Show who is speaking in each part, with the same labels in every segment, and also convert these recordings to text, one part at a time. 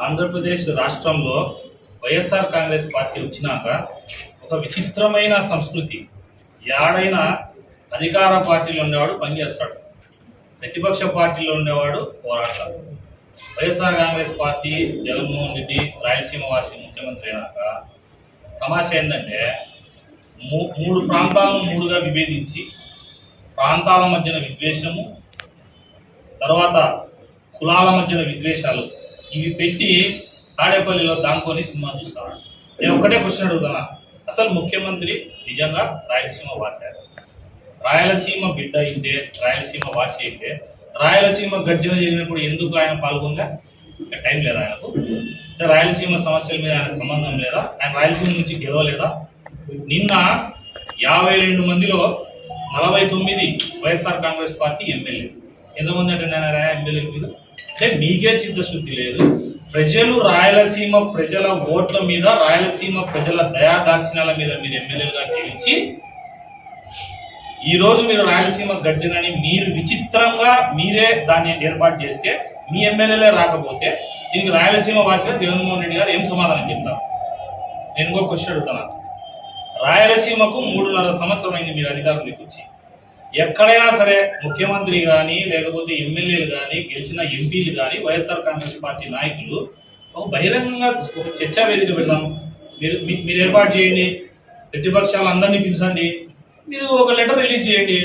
Speaker 1: ఆంధ్రప్రదేశ్ రాష్ట్రంలో వైఎస్ఆర్ కాంగ్రెస్ పార్టీ వచ్చినాక ఒక విచిత్రమైన సంస్కృతి. యాడైనా అధికార పార్టీలో ఉండేవాడు పనిచేస్తాడు. ప్రతిపక్ష పార్టీలో ఉండేవాడు పోరాడతాడు. వైఎస్ఆర్ కాంగ్రెస్ పార్టీ జగన్మోహన్ రెడ్డి రాయలసీమ వాసి ముఖ్యమంత్రి అయినాక తమాషా ఏంటంటే మూ- మూడు ప్రాంతాలను మూడుగా విభేదించి ప్రాంతాల మధ్యన విద్వేషము తర్వాత కులాల మధ్యన విద్వేషాలు ఇవి పెట్టి తాడేపల్లిలో దాంకొని సినిమా చూస్తాడు నేను ఒకటే క్వశ్చన్ అడుగుతున్నా. అసలు ముఖ్యమంత్రి నిజంగా రాయలసీమ వాసారు? రాయలసీమ బిడ్డ అయితే రాయలసీమ వాసి అయితే రాయలసీమ గర్జన జరిగినప్పుడు ఎందుకు ఆయన పాల్గొందా ఇంకా టైం లేదా ఆయనకు? అంటే రాయలసీమ సమస్యల మీద ఆయన సంబంధం లేదా? ఆయన రాయలసీమ నుంచి గెలవలేదా? నిన్న యాభై రెండు మందిలో నలభై తొమ్మిది వైఎస్ఆర్ కాంగ్రెస్ పార్టీ ఎమ్మెల్యే. ఎంతమంది అంటే నేను ఎమ్మెల్యే మీద? అంటే మీకే చిత్తశుద్ధి లేదు. ప్రజలు రాయలసీమ ప్రజల ఓట్ల మీద రాయలసీమ ప్రజల దయా దాక్షిణ్యాల మీద మీరు ఎమ్మెల్యేలుగా గెలిచి ఈ రోజు మీరు రాయలసీమ గర్జనని మీరు విచిత్రంగా మీరే దాన్ని ఏర్పాటు చేస్తే మీ ఎమ్మెల్యేలే రాకపోతే దీనికి రాయలసీమ భాషలో జగన్మోహన్ రెడ్డి గారు ఏం సమాధానం చెప్తారు? నేను ఇంకో క్వశ్చన్ అడుగుతాను. రాయలసీమకు మూడున్నర సంవత్సరం అయింది మీరు అధికారం వచ్చి ఎక్కడైనా సరే ముఖ్యమంత్రి కానీ లేకపోతే ఎమ్మెల్యేలు కానీ గెలిచిన ఎంపీలు కానీ వైఎస్ఆర్ కాంగ్రెస్ పార్టీ నాయకులు ఒక బహిరంగంగా ఒక చర్చా వేదిక పెడదాం. మీరు మీరు ఏర్పాటు చేయండి. ప్రతిపక్షాలు అందరినీ పిలిచండి మీరు ఒక లెటర్ రిలీజ్ చేయండి.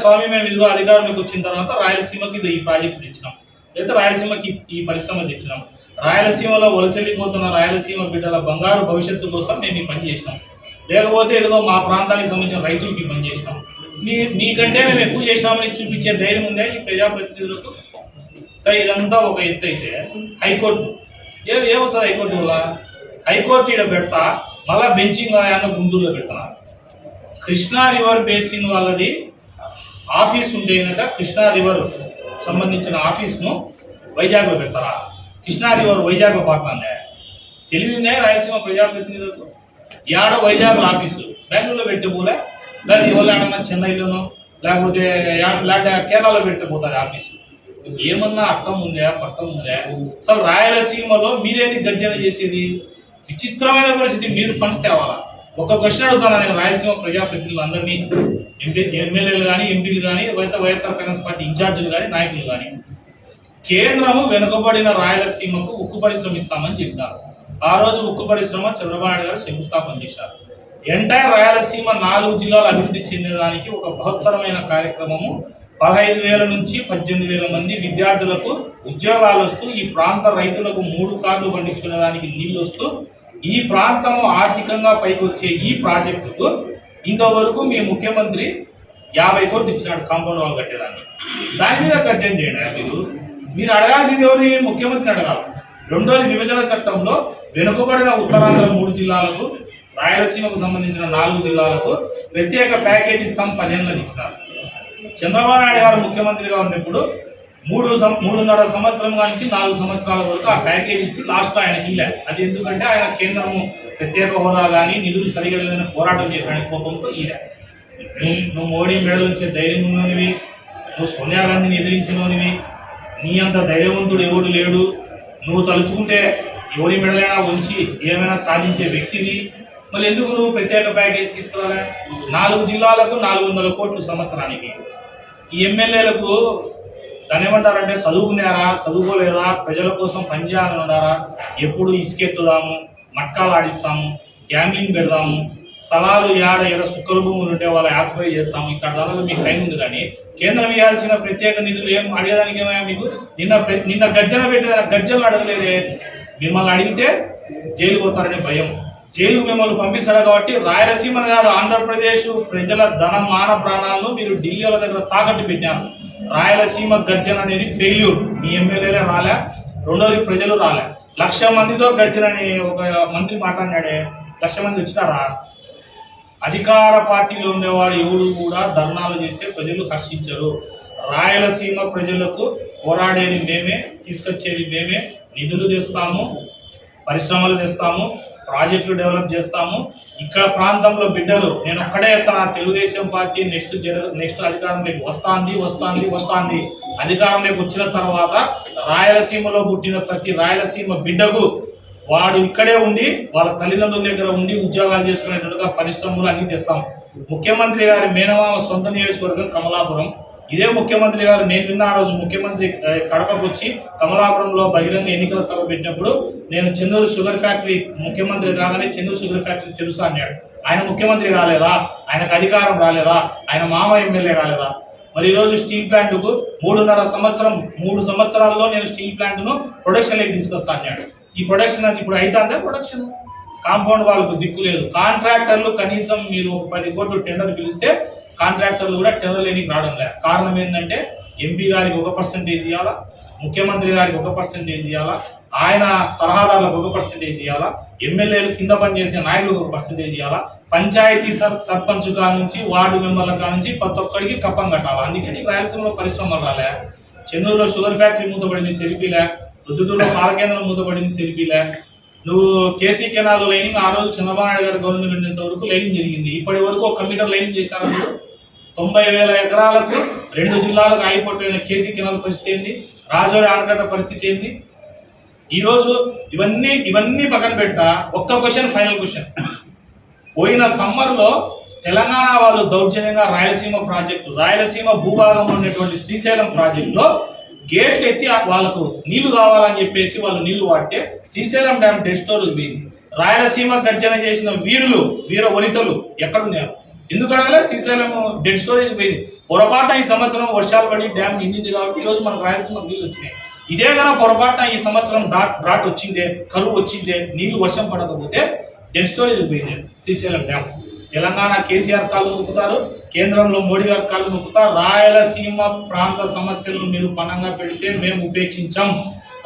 Speaker 1: స్వామి మేము ఇదిగో అధికారంలోకి వచ్చిన తర్వాత రాయలసీమకి ఇది ఈ ప్రాజెక్టు తెచ్చినాం. లేదా రాయలసీమకి ఈ పరిశ్రమ తెచ్చినాం. రాయలసీమలో వలసెళ్ళిపోతున్న రాయలసీమ బిడ్డల బంగారు భవిష్యత్తు కోసం మేము ఈ పని చేసినాం. లేకపోతే ఏదో మా ప్రాంతానికి సంబంధించిన రైతులకి పని చేసినాం. మీ మీకంటే మేము ఎక్కువ చేసినామని చూపించే ధైర్యం ఉందా ఈ ప్రజాప్రతినిధులకు? ఇదంతా ఒక ఎత్తు అయితే హైకోర్టు. ఏ ఏమొస్తుంది హైకోర్టు వల్ల హైకోర్టు ఈడ పెడతా మళ్ళా బెంచింగ్ ఆయన గుంటూరులో పెడతాను కృష్ణా రివర్ బేసిన్ వాళ్ళది ఆఫీస్ ఉంటే కనుక కృష్ణా రివర్ సంబంధించిన ఆఫీస్ను వైజాగ్లో పెడతారా? కృష్ణా రివర్ వైజాగ్లో పడుతుందే తెలివిందే రాయలసీమ ప్రజాప్రతినిధులకు. యాడో వైజాగ్ ఆఫీసు? బెంగళూరులో పెట్టే పోలే లేదా ఇవ్వలేడన్నా చెన్నైలోనో లేకపోతే లేకపోతే కేరళలో పెడితే పోతుంది ఆఫీసు. ఏమన్నా అర్థం ఉందా పక్కన ఉందా? అసలు రాయలసీమలో మీరేది గర్జన చేసేది? విచిత్రమైన పరిస్థితి మీరు ఫండ్స్ తేవాలా? ఒక క్వశ్చన్ అడుగుతాను నేను రాయలసీమ ప్రజాప్రతినిధులు అందరినీ ఎంపీ ఎమ్మెల్యేలు కానీ ఎంపీలు కానీ లేకపోతే వైఎస్ఆర్ కాంగ్రెస్ పార్టీ ఇన్ఛార్జీలు కానీ నాయకులు కానీ కేంద్రము వెనుకబడిన రాయలసీమకు ఉక్కు పరిశ్రమ ఇస్తామని చెప్పారు ఆ రోజు ఉక్కు పరిశ్రమ చంద్రబాబు నాయుడు గారు శంకుస్థాపన చేశారు. ఎంటైర్ రాయలసీమ నాలుగు జిల్లాలు అభివృద్ధి చెందడానికి ఒక బృహత్తరమైన కార్యక్రమము. పదహైదు వేల నుంచి పద్దెనిమిది వేల మంది విద్యార్థులకు ఉద్యోగాలు వస్తూ ఈ ప్రాంత రైతులకు మూడు కార్లు పండించుకునేదానికి నీళ్ళు వస్తూ ఈ ప్రాంతము ఆర్థికంగా పైకి వచ్చే ఈ ప్రాజెక్టుకు ఇంతవరకు మీ ముఖ్యమంత్రి యాభై కోట్లు ఇచ్చినాడు కాంపౌండ్ వాల్ కట్టేదాన్ని. దాని మీద గర్జన చేయండి మీరు? మీరు అడగాల్సింది ఎవరిని ముఖ్యమంత్రిని అడగాలి. రెండోది విభజన చట్టంలో వెనుకబడిన ఉత్తరాంధ్ర మూడు జిల్లాలకు రాయలసీమకు సంబంధించిన నాలుగు జిల్లాలకు ప్రత్యేక ప్యాకేజ్ ఇస్తాం పదిహేనులను ఇచ్చినారు. చంద్రబాబు నాయుడు గారు ముఖ్యమంత్రిగా ఉన్నప్పుడు మూడు సం- మూడున్నర సంవత్సరం నుంచి నాలుగు సంవత్సరాల వరకు ఆ ప్యాకేజ్ ఇచ్చి లాస్ట్ ఆయన ఇల్లే. అది ఎందుకంటే ఆయన కేంద్రము ప్రత్యేక హోదా కానీ నిధులు సరిగా లేదని పోరాటం చేసిన కోపంతో ఈలే నువ్వు మోడీ మెడలు వచ్చే ధైర్యం ఉన్నవి నువ్వు సోనియా గాంధీని ఎదిరించినోనివి నీ అంత ధైర్యవంతుడు ఎవడు లేడు? నువ్వు తలుచుకుంటే ఎవరి మెడలైనా ఉంచి ఏమైనా సాధించే వ్యక్తివి మళ్ళీ ఎందుకు నువ్వు ప్రత్యేక ప్యాకేజ్ తీసుకురాలే? నాలుగు జిల్లాలకు నాలుగు వందల కోట్లు సంవత్సరానికి. ఈ ఎమ్మెల్యేలకు దాని ఏమంటారంటే చదువుకున్నారా? చదువుకోలేదా? ప్రజల కోసం పనిచేయాలనున్నారా ఎప్పుడు ఇసుకెత్తుదాము? మట్కాలు ఆడిస్తాము? గ్యాంబ్లింగ్ పెడదాము? స్థలాలు ఏడ ఏడ సుక్కల భూములు ఉంటే వాళ్ళు ఆక్యుపై చేస్తాము? ఇక్కడ దానిలో మీకు టైం ఉంది కానీ కేంద్రం ఇవ్వాల్సిన ప్రత్యేక నిధులు ఏం అడగడానికి ఏమయ్యా మీకు? నిన్న నిన్న గర్జన పెట్టిన గర్జనలు అడగలేదే. మిమ్మల్ని అడిగితే జైలు పోతారనే భయం. జైలుకు మిమ్మల్ని పంపిస్తాడు కాబట్టి రాయలసీమ కాదు ఆంధ్రప్రదేశ్ ప్రజల ధన మాన ప్రాణాలను మీరు ఢిల్లీ వాళ్ళ దగ్గర తాకట్టు పెట్టారు. రాయలసీమ గర్జన అనేది ఫెయిల్యూర్ మీ ఎమ్మెల్యేలే రాలే రెండోది ప్రజలు రాలే. లక్ష మందితో గడిచినని ఒక మంత్రి మాట్లాడినాడే లక్ష మంది వచ్చినారా? అధికార పార్టీలో ఉండేవాడు ఎవరు కూడా ధర్నాలు చేస్తే ప్రజలు హర్షించరు. రాయలసీమ ప్రజలకు పోరాడేది మేమే తీసుకొచ్చేది మేమే నిధులు తెస్తాము పరిశ్రమలు తెస్తాము ప్రాజెక్టులు డెవలప్ చేస్తాము. ఇక్కడ ప్రాంతంలో బిడ్డలు నేను ఒక్కడే చెప్తాను తెలుగుదేశం పార్టీ నెక్స్ట్ నెక్స్ట్ అధికారంలోకి వస్తాంది వస్తాంది వస్తాంది. అధికారంలోకి వచ్చిన తర్వాత రాయలసీమలో పుట్టిన ప్రతి రాయలసీమ బిడ్డకు వాడు ఇక్కడే ఉండి వాళ్ళ తల్లిదండ్రుల దగ్గర ఉండి ఉద్యోగాలు చేసుకునేటట్టుగా పరిశ్రమలు అన్ని తెస్తాం. ముఖ్యమంత్రి గారి మేనమామ సొంత నియోజకవర్గం కమలాపురం. ఇదే ముఖ్యమంత్రి గారు నేను విన్న ఆ రోజు ముఖ్యమంత్రి కడపకు వచ్చి కమలాపురంలో బహిరంగ ఎన్నికల సభ పెట్టినప్పుడు నేను చెన్నూరు షుగర్ ఫ్యాక్టరీ ముఖ్యమంత్రి కాగానే చెన్నూరు షుగర్ ఫ్యాక్టరీ తెలుసా అన్నాడు. ఆయన ముఖ్యమంత్రి కాలేదా? ఆయనకు అధికారం రాలేదా? ఆయన మామ ఎమ్మెల్యే కాలేదా? మరి ఈరోజు స్టీల్ ప్లాంట్కు మూడున్నర సంవత్సరం మూడు సంవత్సరాల్లో నేను స్టీల్ ప్లాంట్ను ప్రొడక్షన్లోకి తీసుకొస్తా అన్నాడు. ఈ ప్రొడక్షన్ అది ఇప్పుడు అవుతుందా ప్రొడక్షన్? కాంపౌండ్ వాళ్ళకు దిక్కు లేదు. కాంట్రాక్టర్లు కనీసం మీరు ఒక పది కోట్లు టెండర్ పిలిస్తే కాంట్రాక్టర్లు కూడా టెండర్ లేనికి రావడం లేదు కారణం ఏంటంటే ఎంపీ గారికి ఒక పర్సెంటేజ్ ఇవ్వాలా ముఖ్యమంత్రి గారికి ఒక పర్సెంటేజ్ ఇవ్వాలా ఆయన సలహాదారులకు ఒక పర్సంటేజ్ ఇవ్వాలా ఎమ్మెల్యేలు కింద పనిచేసే నాయకులకు ఒక పర్సంటేజ్ ఇవ్వాలా పంచాయతీ సర్ సర్పంచ్ కా నుంచి వార్డు మెంబర్ల కా నుంచి ప్రతి ఒక్కడికి కప్పం కట్టాలా. అందుకే నీకు రాయలసీమలో పరిశ్రమలు రాలే చెన్నూరులో షుగర్ ఫ్యాక్టరీ మూతపడింది తెలిపిలే రుద్దుటూరులో పాల కేంద్రం మూతపడింది తెలిపిలే నువ్వు కేసీ కెనాల్ లైనింగ్ ఆ రోజు చంద్రబాబు నాయుడు గారి గవర్నమెంట్ ఉన్నంత వరకు లైనింగ్ జరిగింది? ఇప్పటి వరకు ఒక మీటర్ లైనింగ్ చేశారు తొంభై వేల ఎకరాలకు రెండు జిల్లాలకు ఆగిపోయిన కేసీ కెనాల్ పరిస్థితి ఏంది? రాజోడి ఆనకట్ట పరిస్థితి ఏంది? ఈరోజు ఇవన్నీ ఇవన్నీ పక్కన పెడతా ఒక్క క్వశ్చన్ ఫైనల్ క్వశ్చన్. పోయిన సమ్మర్లో తెలంగాణ వాళ్ళు దౌర్జన్యంగా రాయలసీమ ప్రాజెక్టు రాయలసీమ భూభాగంలో ఉన్నటువంటి శ్రీశైలం ప్రాజెక్టులో గేట్లు ఎత్తి ఆ- వాళ్ళకు నీళ్ళు కావాలని చెప్పేసి వాళ్ళు నీళ్ళు వాడితే Srisailam dam dead storage Rayalaseema గర్జన చేసిన వీరులు వీర వనితలు ఎక్కడున్నారు ఎందుకు అడగలే శ్రీశైలం డెడ్ స్టోరేజ్ పోయింది. పొరపాటున ఈ సంవత్సరం వర్షాలు పడి డ్యామ్ నిండింది కాబట్టి ఈ రోజు మనకు రాయలసీమ నీళ్ళు వచ్చినాయి. ఇదే కన్నా పొరపాటున ఈ సంవత్సరం డాట్ డ్రాట్ వచ్చిందే కరువు వచ్చిందే నీళ్ళు వర్షం పడకపోతే డెడ్ స్టోరేజ్ పోయింది శ్రీశైలం డ్యామ్ తెలంగాణ కేసీఆర్ కాళ్ళు నొక్కుతారు కేంద్రంలో మోడీ గారి కాళ్ళు నొక్కుతారు. రాయలసీమ ప్రాంత సమస్యలను మీరు పణంగా పెడితే మేము ఉపేక్షించాం.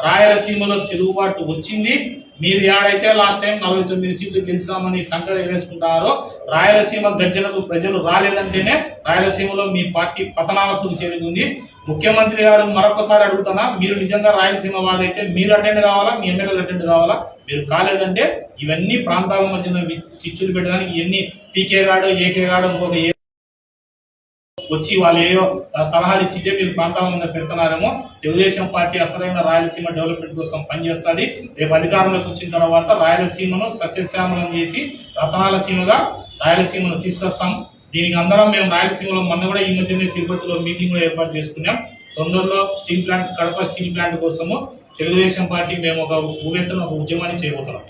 Speaker 1: రాయలసీమలో తిరుగుబాటు వచ్చింది. మీరు ఏడైతే లాస్ట్ టైం నలభై తొమ్మిది సీట్లు గెలిచినామని సంకర వేసుకుంటారో రాయలసీమ గర్జనకు ప్రజలు రాలేదంటేనే రాయలసీమలో మీ పార్టీ పతనావస్థకు చేరుతుంది ముఖ్యమంత్రి గారు మరొకసారి అడుగుతున్నా మీరు నిజంగా రాయలసీమ వాదైతే మీరు అటెండ్ కావాలా మీ ఎమ్మెల్యేలు అటెండ్ కావాలా? మీరు కాలేదంటే ఇవన్నీ ప్రాంతాల మధ్యన చిచ్చులు పెట్టడానికి ఎన్ని పీకే గాడు ఏకే గాడు ఇంకొక ఏ వచ్చి వాళ్ళు ఏవో సలహాలు ఇచ్చితే మీరు ప్రాంతాల మీద పెడుతున్నారేమో తెలుగుదేశం పార్టీ అసలైన రాయలసీమ డెవలప్మెంట్ కోసం పనిచేస్తుంది. రేపు అధికారంలోకి వచ్చిన తర్వాత రాయలసీమను సస్యశ్యామలం చేసి రతనాల సీమగా రాయలసీమను తీసుకొస్తాం. దీనికి అందరం మేము రాయలసీమలో మొన్న కూడా ఈ మధ్యనే తిరుపతిలో మీటింగ్ కూడా ఏర్పాటు చేసుకున్నాం. తొందరలో steel plant Kadapa steel plant కోసము తెలుగుదేశం పార్టీ మేము ఒక ఊవెత్తున ఒక ఉద్యమాన్ని చేయబోతున్నాం.